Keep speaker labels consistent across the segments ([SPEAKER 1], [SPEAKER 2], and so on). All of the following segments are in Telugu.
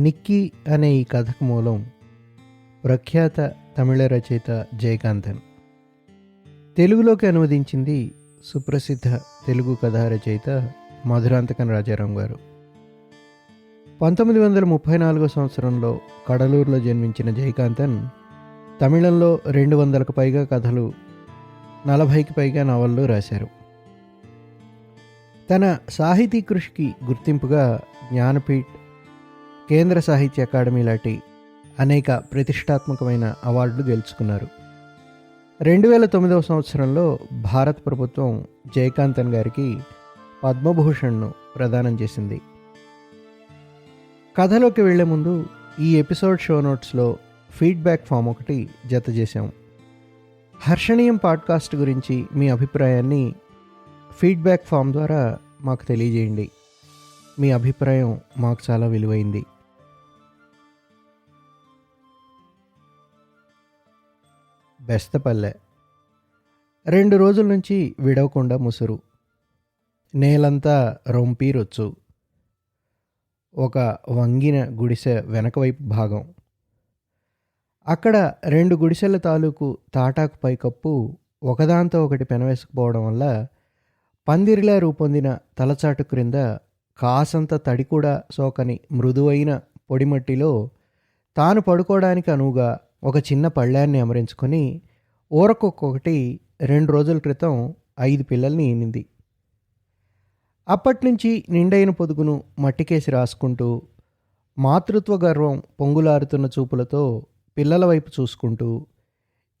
[SPEAKER 1] నిక్కీ అనే ఈ కథకు మూలం ప్రఖ్యాత తమిళ రచయిత జయకాంతన్. తెలుగులోకి అనువదించింది సుప్రసిద్ధ తెలుగు కథా రచయిత మధురాంతకన్ రాజారాం గారు. పంతొమ్మిది వందల ముప్పై నాలుగో సంవత్సరంలో కడలూరులో జన్మించిన జయకాంతన్ తమిళంలో రెండు వందలకు పైగా కథలు నలభైకి పైగా నవళ్ళు రాశారు. తన సాహితీ కృషికి గుర్తింపుగా జ్ఞానపీఠ్ కేంద్ర సాహిత్య అకాడమీ లాంటి అనేక ప్రతిష్టాత్మకమైన అవార్డులు గెలుచుకున్నారు. రెండు వేల తొమ్మిదవ సంవత్సరంలో భారత ప్రభుత్వం జయకాంతన్ గారికి పద్మభూషణ్ను ప్రదానం చేసింది. కథలోకి వెళ్ళే ముందు ఈ ఎపిసోడ్ షో నోట్స్లో ఫీడ్బ్యాక్ ఫామ్ ఒకటి జత చేశాం. హర్షణీయం పాడ్కాస్ట్ గురించి మీ అభిప్రాయాన్ని ఫీడ్బ్యాక్ ఫామ్ ద్వారా మాకు తెలియజేయండి. మీ అభిప్రాయం మాకు చాలా విలువైంది. బెస్తపల్లె. రెండు రోజుల నుంచి విడవకుండా ముసురు. నేలంతా రొంపి రొచ్చు. ఒక వంగిన గుడిసె వెనకవైపు భాగం. అక్కడ రెండు గుడిసెల తాలూకు తాటాకు పైకప్పు ఒకదాంతో ఒకటి పెనవేసుకుపోవడం వల్ల పందిరిలా రూపొందిన తలచాటు క్రింద కాసంత తడి కూడా సోకని మృదువైన పొడిమట్టిలో తాను పడుకోవడానికి అనువుగా ఒక చిన్న పళ్ళాన్ని అమరించుకొని ఊరకొక్కొక్కటి రెండు రోజుల క్రితం ఐదు పిల్లల్ని ఈనింది. అప్పట్నుంచి నిండైన పొదుగును మట్టికేసి రాసుకుంటూ మాతృత్వ గర్వం పొంగులారుతున్న చూపులతో పిల్లల వైపు చూసుకుంటూ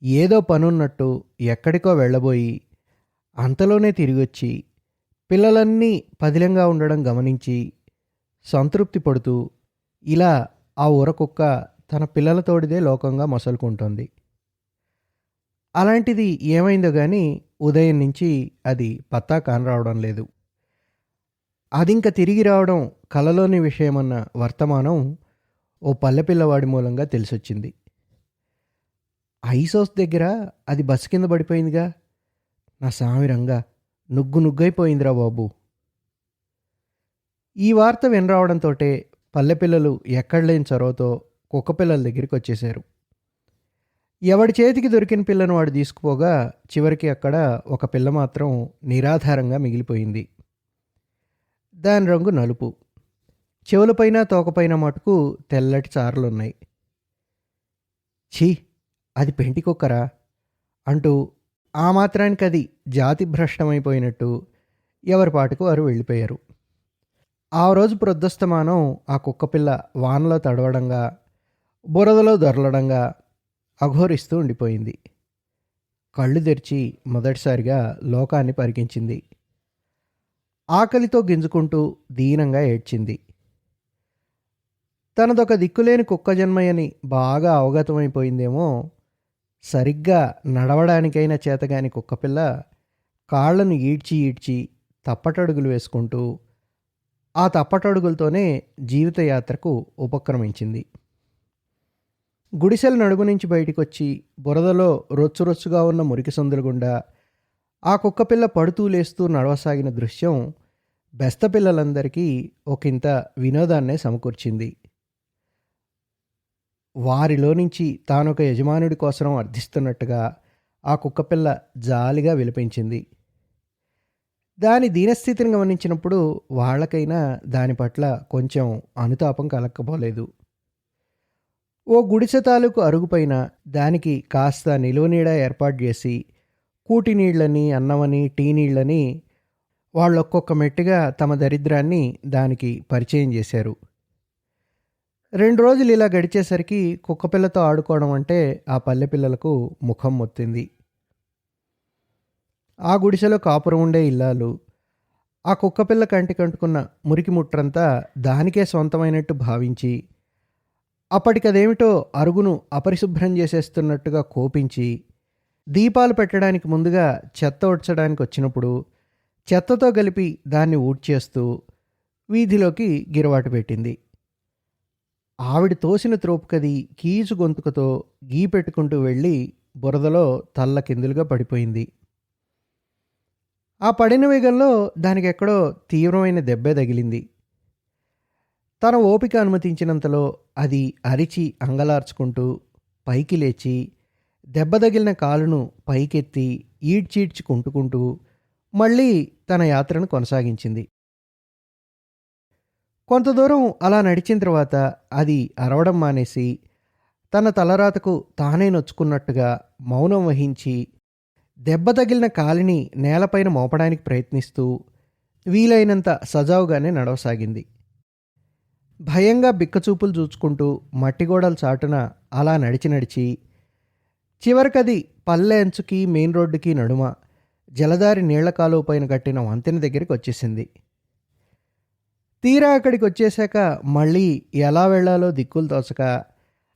[SPEAKER 1] ఏదో పనున్నట్టు ఎక్కడికో వెళ్ళబోయి అంతలోనే తిరిగొచ్చి పిల్లలన్నీ పదిలంగా ఉండడం గమనించి సంతృప్తి పడుతూ ఇలా ఆ ఊరకుక్క తన పిల్లలతోడిదే లోకంగా మొసలుకుంటోంది. అలాంటిది ఏమైందో కానీ ఉదయం నుంచి అది పత్తా కానరావడం లేదు. అది ఇంకా తిరిగి రావడం కలలోని విషయమన్న వర్తమానం ఓ పల్లెపిల్లవాడి మూలంగా తెలిసొచ్చింది. ఐసోస్ దగ్గర అది బస్సు కింద పడిపోయిందిగా. నా సామిరంగా నుగ్గు నుగ్గైపోయిందిరా బాబు. ఈ వార్త వినరావడంతో పల్లెపిల్లలు ఎక్కడ లేని చొరవతో కుక్కపిల్లల దగ్గరికి వచ్చేశారు. ఎవడి చేతికి దొరికిన పిల్లను వాడు తీసుకుపోగా చివరికి అక్కడ ఒక పిల్ల మాత్రం నిరాధారంగా మిగిలిపోయింది. దాని రంగు నలుపు. చెవులపైన తోకపైన మటుకు తెల్లటి చారలున్నాయి. ఛీ అది పెంటి కుక్కరా? అంటూ ఆ మాత్రానికి అది జాతి భ్రష్టమైపోయినట్టు ఎవరి పాటుకు వారు వెళ్ళిపోయారు. ఆ రోజు ప్రొద్దస్తమానం ఆ కుక్కపిల్ల వానలో తడవడంగా బురదలో దొరలడంగా అఘోరిస్తూ ఉండిపోయింది. కళ్ళు తెరిచి మొదటిసారిగా లోకాన్ని పరికించింది. ఆకలితో గింజుకుంటూ దీనంగా ఏడ్చింది. తనదొక దిక్కులేని కుక్క జన్మయని బాగా అవగతమైపోయిందేమో సరిగ్గా నడవడానికైనా చేతగాని కుక్కపిల్ల కాళ్ళను ఈడ్చి ఈడ్చి తప్పటడుగులు వేసుకుంటూ ఆ తప్పటడుగులతోనే జీవితయాత్రకు ఉపక్రమించింది. గుడిసెల నడుము నుంచి బయటికి వచ్చి బురదలో రొచ్చు రొచ్చుగా ఉన్న మురికి సందుల గుండా ఆ కుక్కపిల్ల పడుతూ లేస్తూ నడవసాగిన దృశ్యం బెస్త పిల్లలందరికీ ఒకంత వినోదాన్నే సమకూర్చింది. వారిలో నుంచి తానొక యజమానుడి కోసం అర్థిస్తున్నట్టుగా ఆ కుక్కపిల్ల జాలిగా విలిపించింది. దాని దీనస్థితిని గమనించినప్పుడు వాళ్ళకైనా దాని పట్ల కొంచెం అనుతాపం కలక్కపోలేదు. ఓ గుడిసె తాలూకు అరుగుపైన దానికి కాస్త నిలువనీడ ఏర్పాటు చేసి కూటి నీళ్ళని అన్నమని టీ నీళ్ళని వాళ్ళొక్కొక్క మెట్టుగా తమ దరిద్రాన్ని దానికి పరిచయం చేశారు. రెండు రోజులు ఇలా గడిచేసరికి కుక్కపిల్లతో ఆడుకోవడం అంటే ఆ పల్లె పిల్లలకు ముఖం మొత్తింది. ఆ గుడిసెలో కాపురం ఉండే ఇల్లాలు ఆ కుక్కపిల్ల కంటి కంటుకున్న మురికి ముట్రంతా దానికే సొంతమైనట్టు భావించి అప్పటికదేమిటో అరుగును అపరిశుభ్రం చేసేస్తున్నట్టుగా కోపించి దీపాలు పెట్టడానికి ముందుగా చెత్త ఉడ్చడానికి వచ్చినప్పుడు చెత్తతో కలిపి దాన్ని ఊడ్చేస్తూ వీధిలోకి గిరవాటు పెట్టింది. ఆవిడ తోసిన త్రోపుకది కీచు గొంతుకతో గీ పెట్టుకుంటూ వెళ్ళి బురదలో తల్ల కిందులుగా పడిపోయింది. ఆ పడిన వేగంలో దానికి ఎక్కడో తీవ్రమైన దెబ్బే తగిలింది. తన ఓపిక అనుమతించినంతలో అది అరిచి అంగలార్చుకుంటూ పైకి లేచి దెబ్బ తగిలిన కాలును పైకెత్తి ఈడ్చీడ్చి కుంటుకుంటూ మళ్ళీ తన యాత్రను కొనసాగించింది. కొంత దూరం అలా నడిచిన తర్వాత అది అరవడం మానేసి తన తలరాతకు తానే నొచ్చుకున్నట్టుగా మౌనం వహించి దెబ్బ తగిలిన కాలిని నేలపైన మోపడానికి ప్రయత్నిస్తూ వీలైనంత సజావుగానే నడవసాగింది. భయంగా బిక్కచూపులు చూచుకుంటూ మట్టిగోడల చాటున అలా నడిచి నడిచి చివరికది పల్లె అంచుకి మెయిన్ రోడ్డుకి నడుమ జలదారి నీళ్ళ కాలువ పైన కట్టిన వంతెన దగ్గరికి వచ్చేసింది. తీరా అక్కడికి వచ్చేశాక మళ్ళీ ఎలా వెళ్ళాలో దిక్కులు తోచక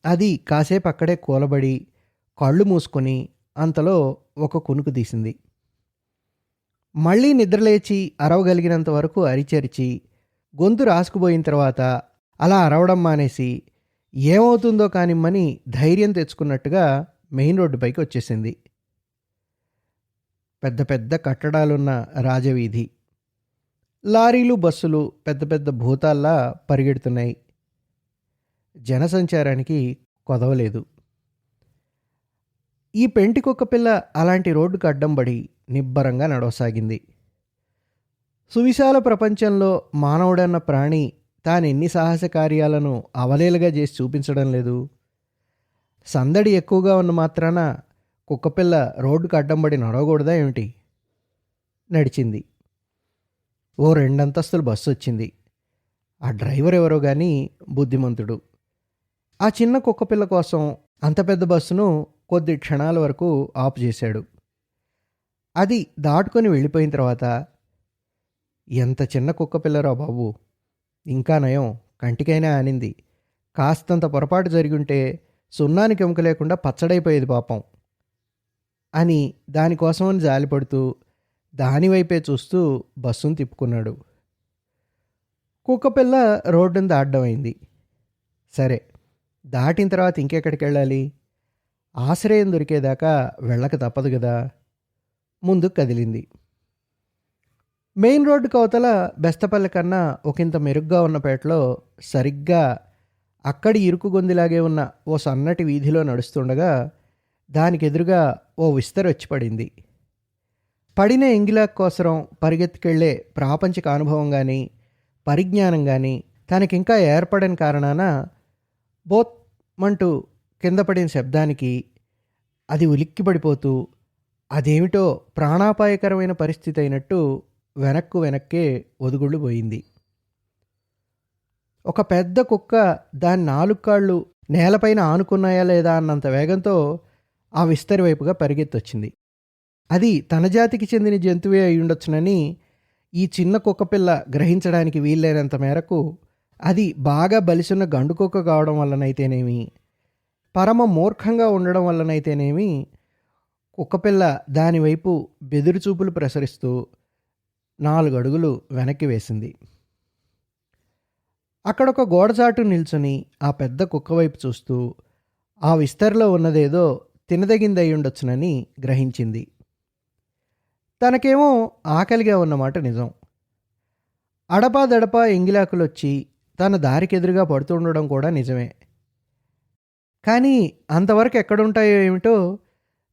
[SPEAKER 1] అది కాసేపు అక్కడే కూలబడి కళ్ళు మూసుకొని అంతలో ఒక కునుకు తీసింది. మళ్ళీ నిద్రలేచి అరవగలిగినంత వరకు అరిచరిచి గొంతు రాసుకుపోయిన తర్వాత అలా అరవడం మానేసి ఏమవుతుందో కానిమ్మని ధైర్యం తెచ్చుకున్నట్టుగా మెయిన్ రోడ్డుపైకి వచ్చేసింది. పెద్ద పెద్ద కట్టడాలున్న రాజవీధి లారీలు బస్సులు పెద్ద పెద్ద భూతాల్లా పరిగెడుతున్నాయి. జనసంచారానికి కొదవలేదు. ఈ పెంటి కుక్క పిల్ల అలాంటి రోడ్డుకు అడ్డం పడి నిబ్బరంగా నడవసాగింది. సువిశాల ప్రపంచంలో మానవుడన్న ప్రాణి తాను ఎన్ని సాహస కార్యాలను అవలేలుగా చేసి చూపించడం లేదు. సందడి ఎక్కువగా ఉన్న మాత్రాన కుక్కపిల్ల రోడ్డుకు అడ్డం పడి నడవకూడదా ఏమిటి? నడిచింది. ఓ రెండంతస్తుల బస్సు వచ్చింది. ఆ డ్రైవర్ ఎవరో కానీ బుద్ధిమంతుడు. ఆ చిన్న కుక్కపిల్ల కోసం అంత పెద్ద బస్సును కొద్ది క్షణాల వరకు ఆపు చేశాడు. అది దాటుకొని వెళ్ళిపోయిన తర్వాత ఎంత చిన్న కుక్కపిల్లరా బాబు! ఇంకా నయం కంటికైనా ఆనింది కాస్తంత పొరపాటు జరిగుంటే సున్నానికి ఎముక లేకుండా పచ్చడైపోయేది పాపం అని దానికోసమని జాలిపడుతూ దానివైపే చూస్తూ బస్సును తిప్పుకున్నాడు. కుక్కపిల్ల రోడ్డును దాటడం అయింది సరే దాటిన తర్వాత ఇంకెక్కడికి వెళ్ళాలి ఆశ్రయం దొరికేదాకా వెళ్ళక తప్పదు కదా ముందుకు కదిలింది. మెయిన్ రోడ్డు అవతల బెస్తపల్లి కన్నా ఒకంత మెరుగ్గా ఉన్న పేటలో సరిగ్గా అక్కడి ఇరుకు గొందిలాగే ఉన్న ఓ సన్నటి వీధిలో నడుస్తుండగా దానికి ఎదురుగా ఓ విస్తర వచ్చి పడింది. పడిన ఎంగిలాక్ కోసరం పరిగెత్తుకెళ్ళే ప్రాపంచిక అనుభవం కానీ పరిజ్ఞానం కానీ తనకింకా ఏర్పడని కారణాన బోత్ మంటూ కింద పడిన శబ్దానికి అది ఉలిక్కిపడిపోతూ అదేమిటో ప్రాణాపాయకరమైన పరిస్థితి అయినట్టు వెనక్కు వెనక్కే ఒదుగుళ్ళు పోయింది. ఒక పెద్ద కుక్క దాని నాలుగు కాళ్ళు నేలపైన ఆనుకున్నాయా లేదా అన్నంత వేగంతో ఆ విస్తరి వైపుగా పరిగెత్తొచ్చింది. అది తన జాతికి చెందిన జంతువే అయి ఉండొచ్చునని ఈ చిన్న కుక్కపిల్ల గ్రహించడానికి వీల్లేనంత మేరకు అది బాగా బలిసున్న గండు కుక్క కావడం వల్లనైతేనేమి పరమ మూర్ఖంగా ఉండడం వల్లనైతేనేమి కుక్కపిల్ల దానివైపు బెదురుచూపులు ప్రసరిస్తూ నాలుగు అడుగులు వెనక్కి వేసింది. అక్కడ ఒక గోడచాటు నిల్చుని ఆ పెద్ద కుక్క వైపు చూస్తూ ఆ విస్తరిలో ఉన్నదేదో తినదగిందై ఉండొచ్చునని గ్రహించింది. తనకేమో ఆకలిగా ఉన్నమాట నిజం. అడపా దడపా ఎంగిలాకులొచ్చి తన దారికెదురుగా పడుతుండడం కూడా నిజమే. కానీ అంతవరకు ఎక్కడుంటాయో ఏమిటో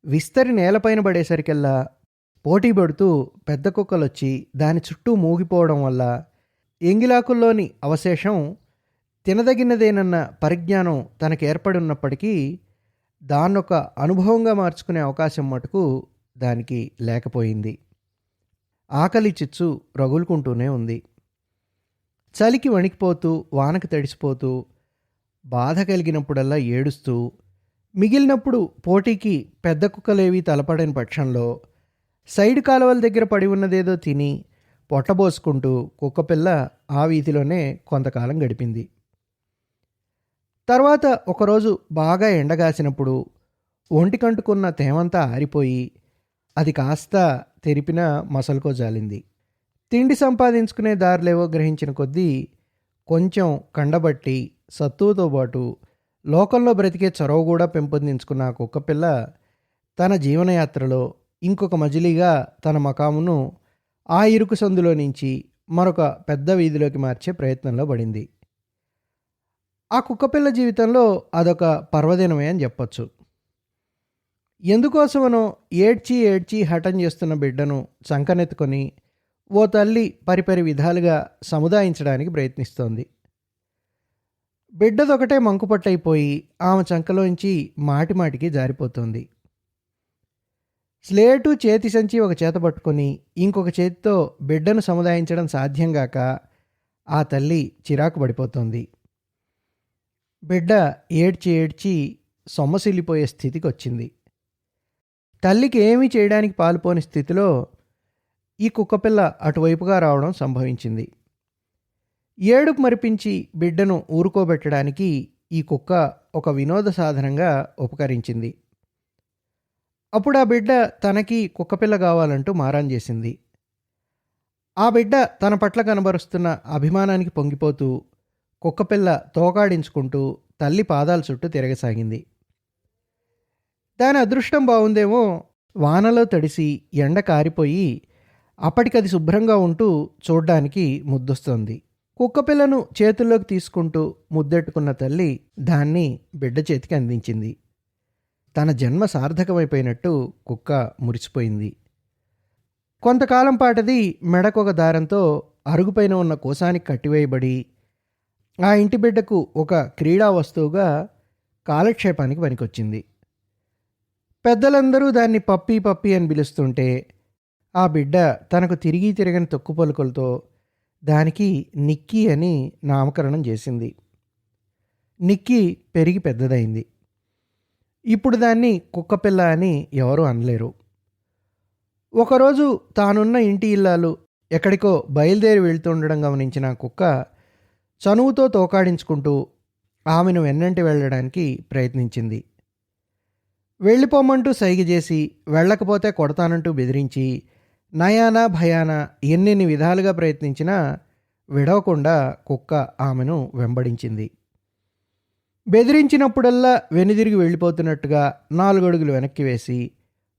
[SPEAKER 1] విస్తరి నేలపైన పడేసరికల్లా పోటీ పడుతూ పెద్ద కుక్కలొచ్చి దాని చుట్టూ మూగిపోవడం వల్ల ఎంగిలాకుల్లోని అవశేషం తినదగినదేనన్న పరిజ్ఞానం తనకు ఏర్పడి ఉన్నప్పటికీ దాన్నొక అనుభవంగా మార్చుకునే అవకాశం మటుకు దానికి లేకపోయింది. ఆకలి చిచ్చు రగులుకుంటూనే ఉంది. చలికి వణికిపోతూ వానకు తడిసిపోతూ బాధ కలిగినప్పుడల్లా ఏడుస్తూ మిగిలినప్పుడు పోటీకి పెద్ద కుక్కలేవి తలపడని పక్షంలో సైడ్ కాలువల దగ్గర పడి ఉన్నదేదో తిని పొట్టబోసుకుంటూ కుక్కపిల్ల ఆ వీధిలోనే కొంతకాలం గడిపింది. తర్వాత ఒకరోజు బాగా ఎండగాసినప్పుడు ఒంటికంటుకున్న తేమంతా ఆరిపోయి అది కాస్త తెరిపిన మసలుకో జాలింది. తిండి సంపాదించుకునే దారిలేవో గ్రహించిన కొద్దీ కొంచెం కండబట్టి సత్తువుతో పాటు లోకల్లో బ్రతికే చొరవ కూడా పెంపొందించుకున్న కుక్కపిల్ల తన జీవనయాత్రలో ఇంకొక మజిలీగా తన మకామును ఆ ఇరుకు సందులో నుంచి మరొక పెద్ద వీధిలోకి మార్చే ప్రయత్నంలో పడింది. ఆ కుక్కపిల్ల జీవితంలో అదొక పర్వదినమే అని చెప్పొచ్చు. ఎందుకోసమనో ఏడ్చి ఏడ్చి హఠం చేస్తున్న బిడ్డను చంకనెత్తుకొని ఓ తల్లి పరిపరి విధాలుగా సముదాయించడానికి ప్రయత్నిస్తోంది. బిడ్డదొకటే మంకుపట్టయిపోయి ఆమె చంకలోంచి మాటిమాటికి జారిపోతుంది. స్లేటు చేతి సంచి ఒక చేత పట్టుకొని ఇంకొక చేతితో బిడ్డను సముదాయించడం సాధ్యం గాక ఆ తల్లి చిరాకు పడిపోతుంది. బిడ్డ ఏడ్చి ఏడ్చి సొమ్మసిల్లిపోయే స్థితికి వచ్చింది తల్లికి ఏమీ చేయడానికి పాలుపోని స్థితిలో ఈ కుక్కపిల్ల అటువైపుగా రావడం సంభవించింది. ఏడుపు మరిపించి బిడ్డను ఊరుకోబెట్టడానికి ఈ కుక్క ఒక వినోద సాధనంగా ఉపకరించింది. అప్పుడు ఆ బిడ్డ తనకి కుక్కపిల్ల కావాలంటూ మారాన్ చేసింది. ఆ బిడ్డ తన పట్ల కనబరుస్తున్న అభిమానానికి పొంగిపోతూ కుక్కపిల్ల తోకాడించుకుంటూ తల్లి పాదాల చుట్టూ తిరగసాగింది. దాని అదృష్టం బాగుందేమో వానలో తడిసి ఎండ కారిపోయి అప్పటికది శుభ్రంగా ఉంటూ చూడ్డానికి ముద్దొస్తుంది. కుక్కపిల్లను చేతుల్లోకి తీసుకుంటూ ముద్దెట్టుకున్న తల్లి దాన్ని బిడ్డ చేతికి అందించింది. తన జన్మ సార్థకమైపోయినట్టు కుక్క మురిసిపోయింది. కొంతకాలం పాటది మెడకొక దారంతో అరుగుపైన ఉన్న కోసానికి కట్టివేయబడి ఆ ఇంటి బిడ్డకు ఒక క్రీడా వస్తువుగా కాలక్షేపానికి పనికొచ్చింది. పెద్దలందరూ దాన్ని పప్పి పప్పి అని పిలుస్తుంటే ఆ బిడ్డ తనకు తిరిగి తిరగని తొక్కు పలుకులతో దానికి నిక్కీ అని నామకరణం చేసింది. నిక్కీ పెరిగి పెద్దదైంది. ఇప్పుడు దాన్ని కుక్కపిల్ల అని ఎవరూ అనలేరు. ఒకరోజు తానున్న ఇంటి ఇల్లాలు ఎక్కడికో బయలుదేరి వెళ్తుండడం గమనించిన కుక్క చనువుతో తోకాడించుకుంటూ ఆమెను వెన్నంటి వెళ్ళడానికి ప్రయత్నించింది. వెళ్ళిపోమంటూ సైగ చేసి వెళ్ళకపోతే కొడతానంటూ బెదిరించి నయానా భయానా ఎన్నెన్ని విధాలుగా ప్రయత్నించినా విడవకుండా కుక్క ఆమెను వెంబడించింది. బెదిరించినప్పుడల్లా వెనుదిరిగి వెళ్ళిపోతున్నట్టుగా నాలుగడుగులు వెనక్కి వేసి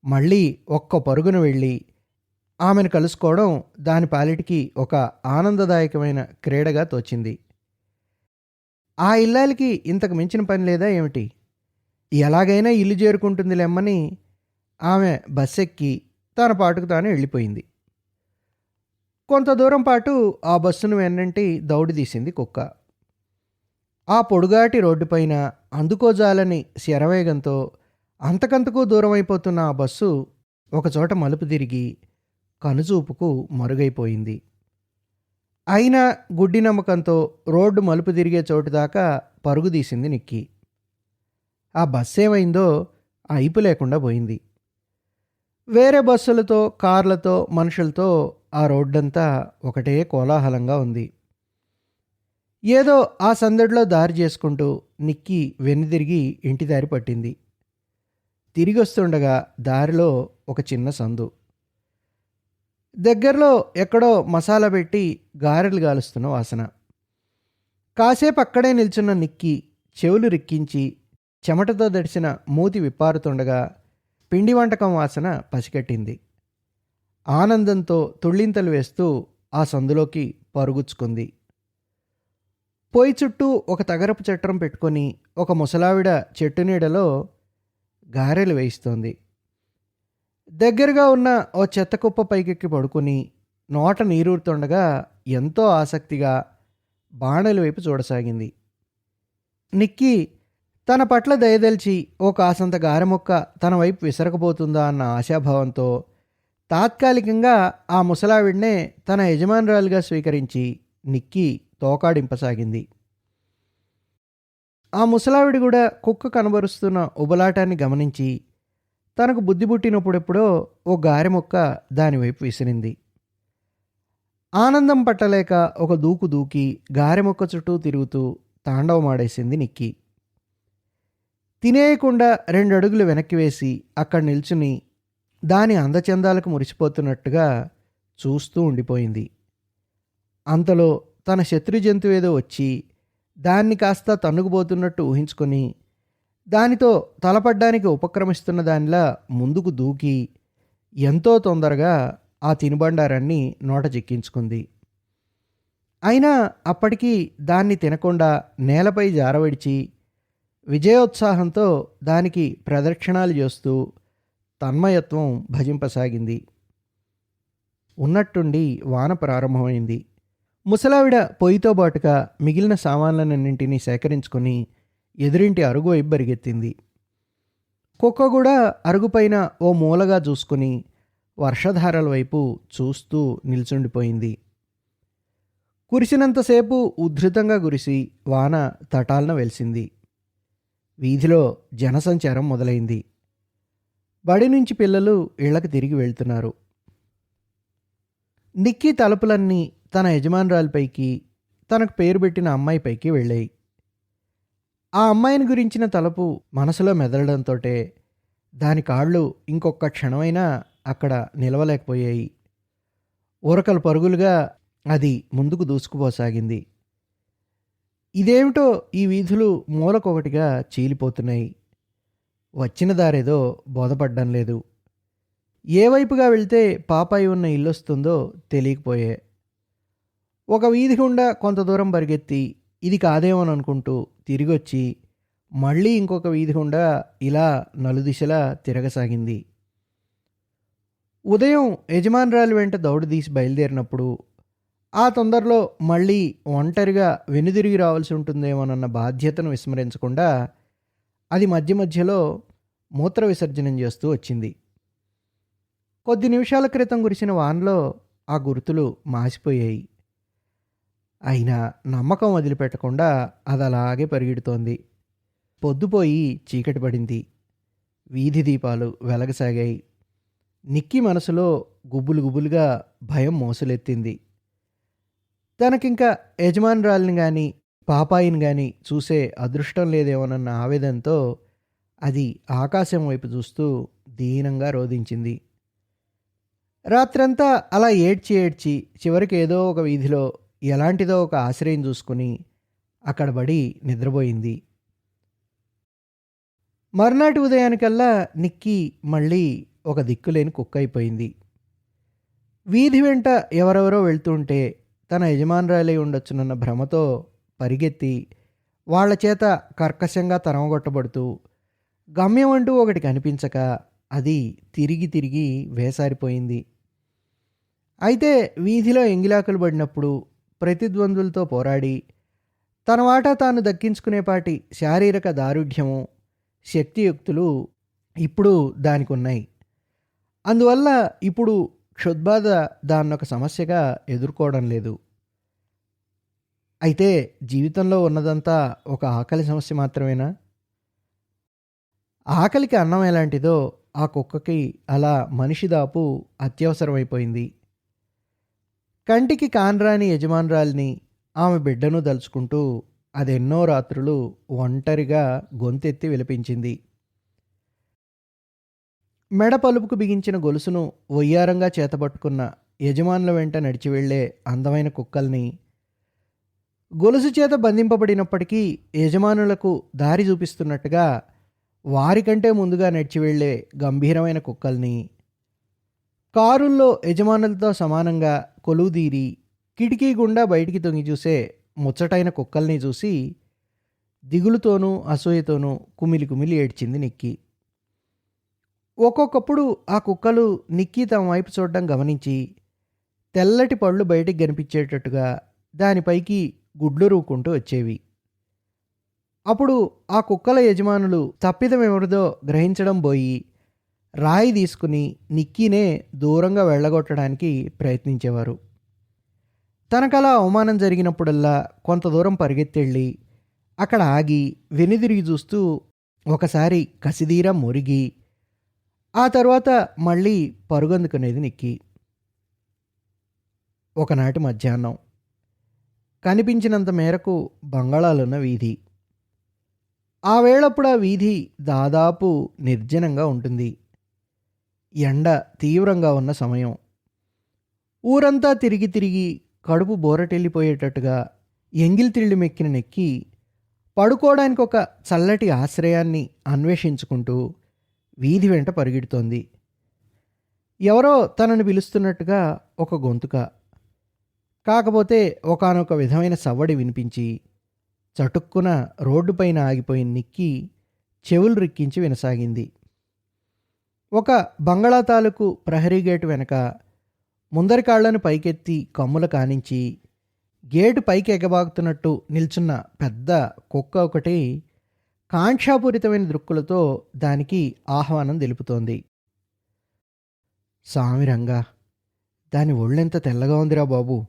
[SPEAKER 1] మళ్ళీ ఒక్క పరుగున వెళ్ళి ఆమెను కలుసుకోవడం దాని పాలిటికి ఒక ఆనందదాయకమైన క్రీడగా తోచింది. ఆ ఇల్లాలకి ఇంతకు మించిన పని లేదా ఏమిటి? ఎలాగైనా ఇల్లు చేరుకుంటుంది లెమ్మని ఆమె బస్సెక్కి తన పాటుకు తాను వెళ్ళిపోయింది. కొంత దూరం పాటు ఆ బస్సును వెన్నంటి దౌడి తీసింది కుక్క. ఆ పొడుగాటి రోడ్డుపైన అందుకోజాలని శరవేగంతో అంతకంతకు దూరమైపోతున్న ఆ బస్సు ఒకచోట మలుపు తిరిగి కనుచూపుకు మరుగైపోయింది. అయినా గుడ్డి నమ్మకంతో రోడ్డు మలుపు తిరిగే చోటు దాకా పరుగు తీసింది నిక్కి. ఆ బస్సు ఏమైందో అయిపు లేకుండా పోయింది. వేరే బస్సులతో కార్లతో మనుషులతో ఆ రోడ్డంతా ఒకటే కోలాహలంగా ఉంది. ఏదో ఆ సందడిలో దారి చేసుకుంటూ నిక్కి వెనుదిరిగి ఇంటి దారి పట్టింది. తిరిగి వస్తుండగా దారిలో ఒక చిన్న సందు. దగ్గరలో ఎక్కడో మసాలా పెట్టి గారెలు గాలుస్తున్న వాసన. కాసేపు అక్కడే నిల్చున్న నిక్కి చెవులు రిక్కించి చెమటతో దడిసిన మూతి విప్పారుతుండగా పిండి వంటకం వాసన పసిగట్టింది. ఆనందంతో తుళ్ళింతలు వేస్తూ ఆ సందులోకి పరుగుచ్చుకుంది. పొయ్యి చుట్టూ ఒక తగరపు చట్టం పెట్టుకొని ఒక ముసలావిడ చెట్టు నీడలో గారెలు వేయిస్తోంది. దగ్గరగా ఉన్న ఓ చెత్త కుప్ప పైకెక్కి పడుకుని నోట నీరూరుతుండగా ఎంతో ఆసక్తిగా బాణల వైపు చూడసాగింది. నిక్కి తన పట్ల దయదల్చి ఓ కాసంత గారెముక్క తన వైపు విసరకపోతుందా అన్న ఆశాభావంతో తాత్కాలికంగా ఆ ముసలావిడ్నే తన యజమానురాలుగా స్వీకరించి నిక్కి తోకాడింపసాగింది. ఆ ముసలావిడి కూడా కుక్క కనబరుస్తున్న ఉబలాటాన్ని గమనించి తనకు బుద్ధి పుట్టినప్పుడెప్పుడో ఓ గారెముక్క దానివైపు విసిరింది. ఆనందం పట్టలేక ఒక దూకు దూకి గారె మొక్క చుట్టూ తిరుగుతూ తాండవమాడేసింది నిక్కి. తినేయకుండా రెండు అడుగులు వెనక్కి వేసి అక్కడ నిల్చుని దాని అందచందాలకు మురిసిపోతున్నట్టుగా చూస్తూ ఉండిపోయింది. అంతలో తన శత్రు ఏదో వచ్చి దాన్ని కాస్త తన్నుకుపోతున్నట్టు ఊహించుకొని దానితో తలపడ్డానికి ఉపక్రమిస్తున్న దానిలా ముందుకు దూకి ఎంతో తొందరగా ఆ తినుబండారాన్ని నోట చిక్కించుకుంది. అయినా అప్పటికీ దాన్ని తినకుండా నేలపై జారవిడిచి విజయోత్సాహంతో దానికి ప్రదక్షిణాలు చేస్తూ తన్మయత్వం భజింపసాగింది. ఉన్నట్టుండి వాన ప్రారంభమైంది. ముసలావిడ పొయ్యితో బాటుగా మిగిలిన సామాన్లన్నింటినీ సేకరించుకొని ఎదురింటి అరుగు వైపు పరిగెత్తింది కుక్క కూడా అరుగుపైన ఓ మూలగా చూసుకుని వర్షధారల వైపు చూస్తూ నిల్చుండిపోయింది. కురిసినంతసేపు ఉద్ధృతంగా కురిసి వాన తటాలన వెలిసింది. వీధిలో జనసంచారం మొదలైంది. బడి నుంచి పిల్లలు ఇళ్ళకు తిరిగి వెళ్తున్నారు. నిక్కీ తలుపులన్నీ తన యజమానురాలిపైకి తనకు పేరు పెట్టిన అమ్మాయిపైకి వెళ్ళాయి. ఆ అమ్మాయిని గురించిన తలుపు మనసులో మెదలడంతో దాని కాళ్ళు ఇంకొక క్షణమైనా అక్కడ నిలవలేకపోయాయి. ఉరకలు పరుగులుగా అది ముందుకు దూసుకుపోసాగింది. ఇదేమిటో ఈ వీధులు మూలకొకటిగా చీలిపోతున్నాయి. వచ్చిన దారేదో బోధపడ్డం లేదు. ఏ వైపుగా వెళ్తే పాపాయి ఉన్న ఇల్లు వస్తుందో తెలియకపోయే ఒక వీధి గుండా కొంత దూరం పరిగెత్తి ఇది కాదేమోని అనుకుంటూ తిరిగొచ్చి మళ్ళీ ఇంకొక వీధి గుండా ఇలా నలుదిశలా తిరగసాగింది. ఉదయం యజమానురాలు వెంట దౌడదీసి బయలుదేరినప్పుడు ఆ తొందరలో మళ్ళీ ఒంటరిగా వెనుదిరిగి రావాల్సి ఉంటుందేమోనన్న బాధ్యతను విస్మరించకుండా అది మధ్య మధ్యలో మూత్ర విసర్జనం చేస్తూ వచ్చింది. కొద్ది నిమిషాల క్రితం కురిసిన వానలో ఆ గుర్తులు మాసిపోయాయి. అయినా నమ్మకం వదిలిపెట్టకుండా అది అలాగే పరిగెడుతోంది. పొద్దుపోయి చీకటి పడింది. వీధి దీపాలు వెలగసాగాయి. నిక్కి మనసులో గుబులు గుబులుగా భయం మోసలెత్తింది. తనకింక యజమానురాలిని కానీ పాపాయిని కానీ చూసే అదృష్టం లేదేమోనన్న ఆవేదనతో అది ఆకాశం వైపు చూస్తూ దీనంగా రోధించింది. రాత్రంతా అలా ఏడ్చి ఏడ్చి చివరికి ఏదో ఒక వీధిలో ఎలాంటిదో ఒక ఆశ్రయం చూసుకుని అక్కడ పడి నిద్రపోయింది. మర్నాటి ఉదయానికల్లా నిక్కి మళ్ళీ ఒక దిక్కులేని కుక్క అయిపోయింది. వీధి వెంట ఎవరెవరో వెళ్తుంటే తన యజమానురాలై ఉండొచ్చునన్న భ్రమతో పరిగెత్తి వాళ్ళ చేత కర్కశంగా తరమగొట్టబడుతూ గమ్యం అంటూ ఒకటి కనిపించక అది తిరిగి తిరిగి వేసారిపోయింది. అయితే వీధిలో ఎంగిలాకులు పడినప్పుడు ప్రతిద్వందులతో పోరాడి తన వాటా తాను దక్కించుకునేపాటి శారీరక దారుఢ్యము శక్తియుక్తులు ఇప్పుడు దానికి ఉన్నాయి అందువల్ల ఇప్పుడు క్షుద్బాధ దాన్నొక సమస్యగా ఎదుర్కోవడం లేదు. అయితే జీవితంలో ఉన్నదంతా ఒక ఆకలి సమస్య మాత్రమేనా? ఆకలికి అన్నం ఎలాంటిదో ఆ కుక్కకి అలా మనిషి దాపు అత్యవసరమైపోయింది. కంటికి కాన్రాని యజమానురాల్ని ఆమె బిడ్డను దలుచుకుంటూ అదెన్నో రాత్రులు ఒంటరిగా గొంతెత్తి విలపించింది. మెడ పలుపుకు బిగించిన గొలుసును వయ్యారంగా చేతపట్టుకున్న యజమానుల వెంట నడిచి వెళ్ళే అందమైన కుక్కల్ని గొలుసు చేత బంధింపబడినప్పటికీ యజమానులకు దారి చూపిస్తున్నట్టుగా వారికంటే ముందుగా నడిచి వెళ్ళే గంభీరమైన కుక్కల్ని కారుల్లో యజమానులతో సమానంగా కొలువుదీరి కిటికీ గుండా బయటికి తొంగి చూసే ముచ్చటైన కుక్కల్ని చూసి దిగులుతోనూ అసూయతోనూ కుమిలి కుమిలి ఏడ్చింది నిక్కి. ఒక్కొక్కప్పుడు ఆ కుక్కలు నిక్కీ తమ వైపు చూడడం గమనించి తెల్లటి పళ్ళు బయటికి కనిపించేటట్టుగా దానిపైకి గుడ్లు రూకుంటూ వచ్చేవి. అప్పుడు ఆ కుక్కల యజమానులు తప్పిదం ఎవరిదో గ్రహించడం పోయి రాయి తీసుకుని నిక్కీనే దూరంగా వెళ్ళగొట్టడానికి ప్రయత్నించేవారు. తనకలా అవమానం జరిగినప్పుడల్లా కొంత దూరం పరిగెత్తెళ్ళి అక్కడ ఆగి వెనుదిరిగి చూస్తూ ఒకసారి కసిదీరా మురిగి ఆ తర్వాత మళ్ళీ పరుగందుకునేది నిక్కి. ఒకనాటి మధ్యాహ్నం కనిపించినంత మేరకు బంగాళాలున్న వీధి. ఆ వేళప్పుడు ఆ వీధి దాదాపు నిర్జనంగా ఉంటుంది. ఎండ తీవ్రంగా ఉన్న సమయం. ఊరంతా తిరిగి తిరిగి కడుపు బోరటెళ్ళిపోయేటట్టుగా ఎంగిల్ మెక్కిన నెక్కి పడుకోవడానికి ఒక చల్లటి ఆశ్రయాన్ని అన్వేషించుకుంటూ వీధి వెంట పరిగెడుతోంది. ఎవరో తనను పిలుస్తున్నట్టుగా ఒక గొంతుక. కాకపోతే ఒకానొక విధమైన సవ్వడి వినిపించి చటుక్కున రోడ్డుపైన ఆగిపోయిన నిక్కి చెవులు రిక్కించి వినసాగింది. ఒక బంగళా తాలూకు ప్రహరీ గేటు వెనక ముందరి కాళ్ళను పైకెత్తి కమ్ముల కానించి గేటు పైకి ఎగబాగుతున్నట్టు నిల్చున్న పెద్ద కుక్క ఒకటి కాంక్షాపూరితమైన దృక్కులతో దానికి ఆహ్వానం తెలుపుతోంది. సామిరంగా దాని ఒళ్ళెంత తెల్లగా ఉందిరా బాబు.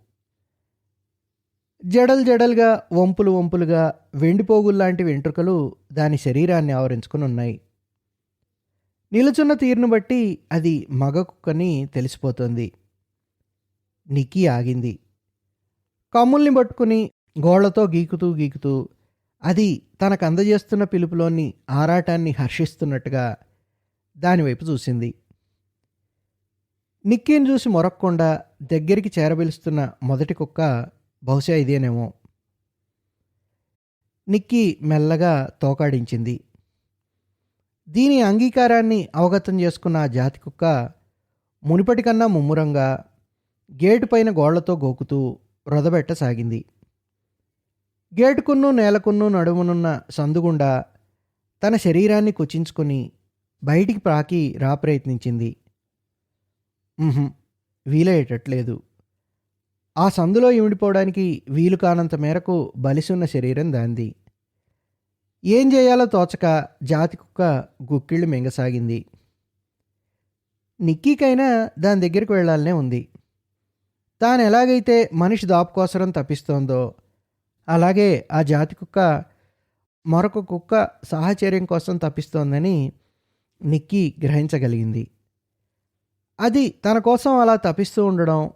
[SPEAKER 1] జడలు జడలుగా వంపులు వంపులుగా వెండిపోగుల్లాంటి వెంట్రుకలు దాని శరీరాన్ని ఆవరించుకుని ఉన్నాయి. నిలుచున్న తీరును బట్టి అది మగ కుక్కని తెలిసిపోతుంది. నిక్కి ఆగింది. కమ్ముల్ని పట్టుకుని గోళ్ళతో గీకుతూ గీకుతూ అది తనకు అందజేస్తున్న పిలుపులోని ఆరాటాన్ని హర్షిస్తున్నట్టుగా దానివైపు చూసింది. నిక్కీని చూసి మొరక్కుండా దగ్గరికి చేరబిలుస్తున్న మొదటి కుక్క బహుశా ఇదేనేమో. నిక్కీ మెల్లగా తోకాడించింది. దీని అంగీకారాన్ని అవగతం చేసుకున్న ఆ జాతి కుక్క మునిపటికన్నా ముమ్మురంగా గేటు పైన గోళ్ళతో గోకుతూ రొదబెట్టసాగింది. గేటుకున్ను నేలకున్ను నడుమునున్న సందుగుండా తన శరీరాన్ని కుచించుకొని బయటికి ప్రాకి రా ప్రయత్నించింది. వీలయ్యేటట్లేదు. ఆ సందులో ఇమిడిపోవడానికి వీలు కానంత మేరకు బలిసున్న శరీరం దాంది. ఏం చేయాలో తోచక జాతి కుక్క గుక్కిళ్ళు మింగసాగింది. నిక్కీకైనా దాని దగ్గరికి వెళ్ళాలనే ఉంది. తాను ఎలాగైతే మనిషి దాపుకోసరం తప్పిస్తోందో అలాగే ఆ జాతి కుక్క మరొక కుక్క సాహచర్యం కోసం తప్పిస్తోందని నిక్కీ గ్రహించగలిగింది. అది తన కోసం అలా తప్పిస్తూ ఉండడం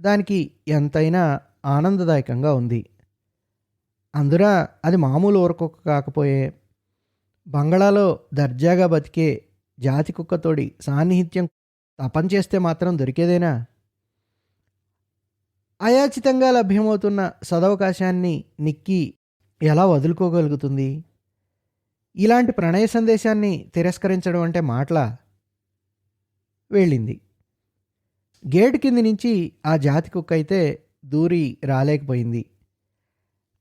[SPEAKER 1] దానికి ఎంతైనా ఆనందదాయకంగా ఉంది. అందున అది మామూలు ఊరకొక్క కాకపోయే. బంగళాలో దర్జాగా బతికే జాతి కుక్కతోడి సాన్నిహిత్యం తపం చేస్తే మాత్రం దొరికేదేనా? అయాచితంగా లభ్యమవుతున్న సదవకాశాన్ని నిక్కి ఎలా వదులుకోగలుగుతుంది? ఇలాంటి ప్రణయ సందేశాన్ని తిరస్కరించడం అంటే మాటల? వెళ్ళింది. గేటు కింది నుంచి ఆ జాతి కుక్క అయితే దూరి రాలేకపోయింది.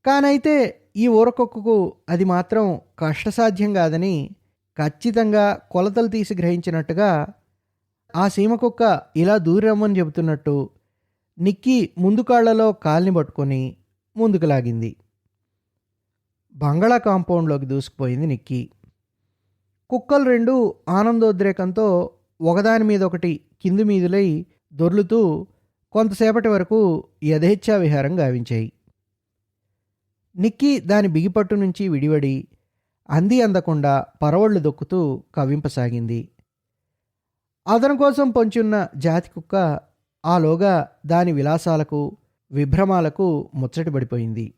[SPEAKER 1] కానైతే ఈ ఊరకొక్కకు అది మాత్రం కష్టసాధ్యం కాదని ఖచ్చితంగా కొలతలు తీసి గ్రహించినట్టుగా ఆ సీమ కుక్క ఇలా దూరి రమ్మని చెబుతున్నట్టు నిక్కి ముందు కాళ్ళలో కాల్ని పట్టుకొని ముందుకు లాగింది. బంగళా కాంపౌండ్లోకి దూసుకుపోయింది నిక్కి. కుక్కలు రెండు ఆనందోద్రేకంతో ఒకదాని మీద ఒకటి కింది మీదులై దొర్లుతూ కొంతసేపటి వరకు యథేచ్ఛా విహారం గావించాయి. నిక్కీ దాని బిగిపట్టు నుంచి విడివడి అంది అందకుండా పరవళ్ళు దొక్కుతూ కవ్వింపసాగింది. అతని కోసం పొంచున్న జాతి కుక్క ఆలోగా దాని విలాసాలకు విభ్రమాలకు ముచ్చటపడిపోయింది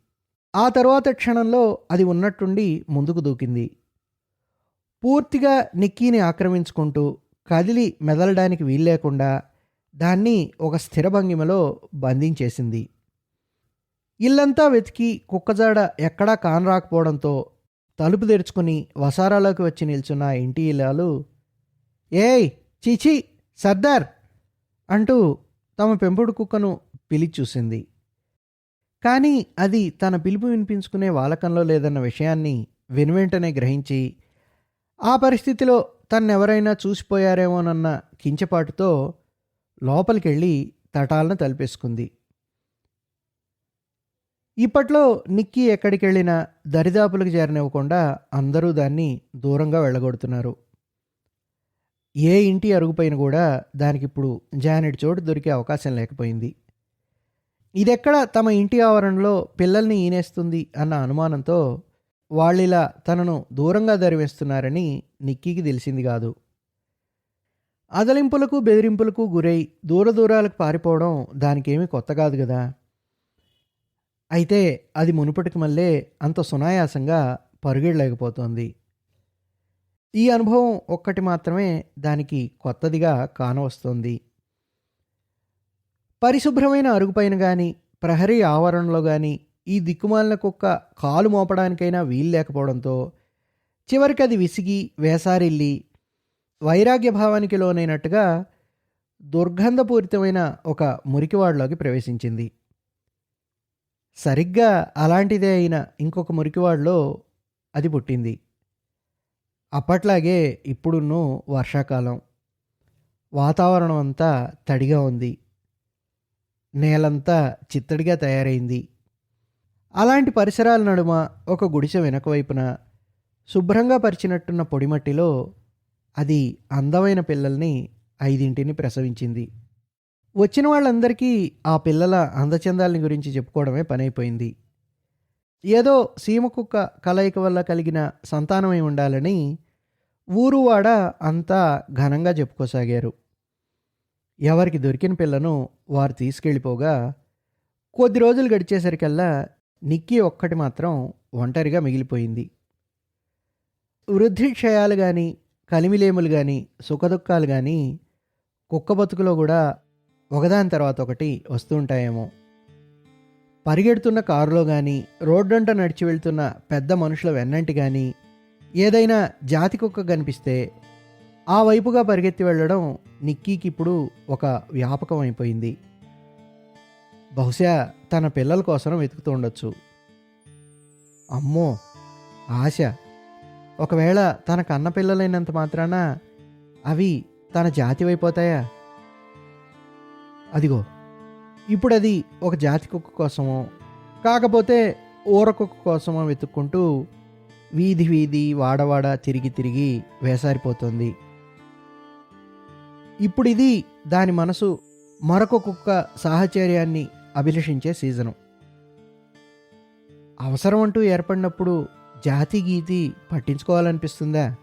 [SPEAKER 1] ఆ తరువాత క్షణంలో అది ఉన్నట్టుండి ముందుకు దూకింది. పూర్తిగా నిక్కీని ఆక్రమించుకుంటూ కదిలి మెదలడానికి వీల్లేకుండా దాన్ని ఒక స్థిర భంగిమలో బంధించేసింది. ఇల్లంతా వెతికి కుక్కజాడ ఎక్కడా కానరాకపోవడంతో తలుపు తెరుచుకుని వసారాలోకి వచ్చి నిల్చున్న ఇంటి ఇల్లాలు ఏయ్ చీచీ సర్దార్! అంటూ తమ పెంపుడు కుక్కను పిలిచి చూసింది. కానీ అది తన పిలుపు వినిపించుకునే వాలకంలో లేదన్న విషయాన్ని వెనువెంటనే గ్రహించి ఆ పరిస్థితిలో తన్నెవరైనా చూసిపోయారేమోనన్న కించపాటుతో లోపలికెళ్ళి తటాలను తలిపేసుకుంది. ఇప్పట్లో నిక్కీ ఎక్కడికి వెళ్ళినా దరిదాపులకు చేరనివ్వకుండా అందరూ దాన్ని దూరంగా వెళ్ళగొడుతున్నారు. ఏ ఇంటి అరుగుపైన కూడా దానికి ఇప్పుడు జానెట్ చోటు దొరికే అవకాశం లేకపోయింది. ఇదెక్కడ తమ ఇంటి ఆవరణలో పిల్లల్ని ఈనేస్తుంది అన్న అనుమానంతో వాళ్ళిలా తనను దూరంగా దరివేస్తున్నారని నిక్కీకి తెలిసింది కాదు. అదలింపులకు బెదిరింపులకు గురై దూర దూరాలకు పారిపోవడం దానికేమీ కొత్త కాదు కదా. అయితే అది మునుపటికి మళ్ళీ అంత సునాయాసంగా పరుగెడలేకపోతోంది ఈ అనుభవం ఒక్కటి మాత్రమే దానికి కొత్తదిగా కానవస్తోంది. పరిశుభ్రమైన అరుగుపైన కానీ ప్రహరీ ఆవరణలో కానీ ఈ దిక్కుమాలిన కుక్క కాలు మోపడానికైనా వీలు లేకపోవడంతో చివరికి అది విసిగి వేసారిల్లి వైరాగ్య భావానికి లోనైనట్టుగా దుర్గంధపూరితమైన ఒక మురికివాడలోకి ప్రవేశించింది. సరిగ్గా అలాంటిదే అయిన ఇంకొక మురికివాడలో అది పుట్టింది. అప్పట్లాగే ఇప్పుడున్నూ వర్షాకాలం. వాతావరణం అంతా తడిగా ఉంది. నేలంతా చిత్తడిగా తయారైంది. అలాంటి పరిసరాల నడుమ ఒక గుడిసె వెనక వైపున శుభ్రంగా పరిచినట్టున్న పొడిమట్టిలో అది అందమైన పిల్లల్ని ఐదింటిని ప్రసవించింది. వచ్చిన వాళ్ళందరికీ ఆ పిల్లల అందచందాలని గురించి చెప్పుకోవడమే పనైపోయింది. ఏదో సీమకుక్క కలయిక వల్ల కలిగిన సంతానమై ఉండాలని ఊరువాడ అంతా ఘనంగా చెప్పుకోసాగారు. ఎవరికి దొరికిన పిల్లను వారు తీసుకెళ్ళిపోగా కొద్ది రోజులు గడిచేసరికల్లా నిక్కీ ఒక్కటి మాత్రం ఒంటరిగా మిగిలిపోయింది. వృద్ధి క్షయాలు కానీ కలిమిలేములు కానీ సుఖదుఖాలు కానీ కుక్క బతుకులో కూడా ఒకదాని తర్వాత ఒకటి వస్తుంటాయేమో. పరిగెడుతున్న కారులో కానీ రోడ్డంట నడిచి వెళ్తున్న పెద్ద మనుషుల వెన్నంటి కానీ ఏదైనా జాతి కుక్క కనిపిస్తే ఆ వైపుగా పరిగెత్తి వెళ్ళడం నిక్కీకి ఇప్పుడు ఒక వ్యాపకం అయిపోయింది బహుశా తన పిల్లల కోసం వెతుకుతూ ఉండొచ్చు. అమ్మో! ఆశ! ఒకవేళ తన కన్న పిల్లలైనంత మాత్రాన అవి తన జాతి అయిపోతాయా అదిగో ఇప్పుడు అది ఒక జాతి కుక్క కోసమో కాకపోతే ఊర కుక్క కోసమో వెతుక్కుంటూ వీధి వీధి వాడవాడ తిరిగి తిరిగి వేసారిపోతుంది. ఇప్పుడు ఇది దాని మనసు మరొక కుక్క సాహచర్యాన్ని అభిలషించే సీజను. అవసరం అంటూ ఏర్పడినప్పుడు జాతి గీతి పట్టించుకోవాలనిపిస్తుందా?